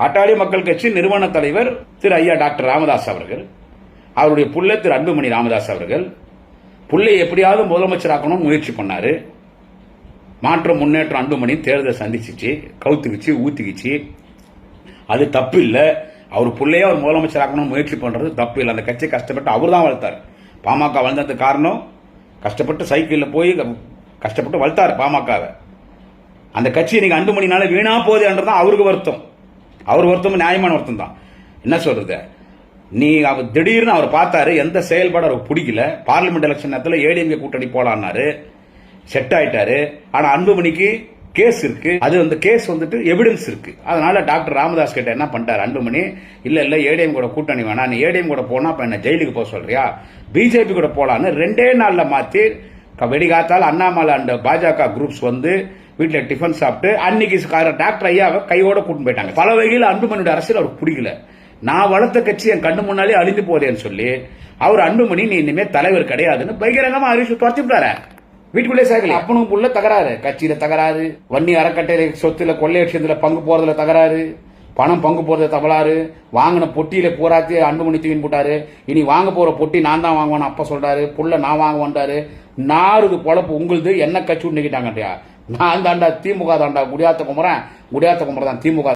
பாட்டாளி மக்கள் கட்சி நிறுவன தலைவர் திரு ஐயா டாக்டர் ராமதாஸ் அவர்கள் அவருடைய புள்ள திரு அன்புமணி ராமதாஸ் அவர்கள் புள்ளை எப்படியாவது முதலமைச்சராக்கணும்னு முயற்சி பண்ணாரு. மாற்றம் முன்னேற்றம் அன்புமணி தேர்தலை சந்திச்சிச்சு கவுத்துக்கிச்சு ஊத்திக்கிச்சு. அது தப்பு இல்லை. அவர் பிள்ளைய அவர் முதலமைச்சராக்கணும்னு முயற்சி பண்ணுறது தப்பு இல்லை. அந்த கட்சியை கஷ்டப்பட்டு அவர் தான் வளர்த்தார். பாமக வளர்ந்ததுக்கு காரணம் கஷ்டப்பட்டு சைக்கிளில் போய் கஷ்டப்பட்டு வளர்த்தார் பாமகவை. அந்த கட்சி இன்னைக்கு அன்புமணினால வீணா போகுது என்றதான் அவருக்கு வருத்தம். அவர் ஒருத்தவங்க நியாயமான ஒருத்தன் தான். என்ன சொல்றது? நீ அவர் திடீர்னு அவர் பார்த்தாரு எந்த செயல்பாடு அவருக்கு பிடிக்கல. பார்லிமெண்ட் எலெக்ஷன் நேரத்தில் ஏடிஎம்கே கூட்டணி போலான்னாரு. செட் ஆயிட்டாரு. ஆனால் அன்புமணிக்கு கேஸ் இருக்கு. அது அந்த கேஸ் வந்துட்டு எவிடன்ஸ் இருக்கு. அதனால டாக்டர் ராமதாஸ் கிட்ட என்ன பண்ணிட்டார் அன்புமணி? இல்ல இல்ல ஏடிஎம் கூட கூட்டணி வேணாம். நீ ஏடிஎம் கூட போனா அப்ப என்ன ஜெயிலுக்கு போக சொல்றியா? பிஜேபி கூட போலான்னு ரெண்டே நாள்ல மாத்தி வெடிகாத்தால் அண்ணாமலை அண்ட் பாஜக குரூப்ஸ் வந்து வீட்டில் டிஃபன் சாப்பிட்டு அன்னைக்கு கார- டாக்டர் ஐயாவை கையோட கூட்டிட்டு போயிட்டாங்க. பல வகையில் அன்புமணியோட அரசியல் அவருக்கு பிடிக்கல. நான் வளர்த்த கட்சி என் கண்ணு முன்னாலே அழிந்து போதேன்னு சொல்லி அவர் அன்புமணி நீ இனிமே தலைவர் கிடையாதுன்னு பகிரங்கமா அறிவிச்சு துரத்தி விட்டாரு வீட்டுக்குள்ளே சேர்க்கல அப்பனும் புள்ள தகராறு. கட்சியில தகராறு. வன்னி அறக்கட்டளை சொத்துல கொள்ளையடிச்சதுல பங்கு போறதுல தகராறு. பணம் பங்கு போறது தகராறு வாங்கின பொட்டியில போராத்தி அன்புமணி தூக்கின்னு போட்டாரு. இனி வாங்க போற பொட்டி நான் தான் வாங்குவேன் அப்பா சொல்றாரு. புள்ள நான் வாங்க வந்தாரு நாறுது பொழப்பு உங்களுது. என்ன கட்சி நிக்கிட்டாங்கட்டியா நான் தாண்டா திமுக தாண்டா குடியாத்த குமரன் குடியாத்த குமரன் தான் திமுக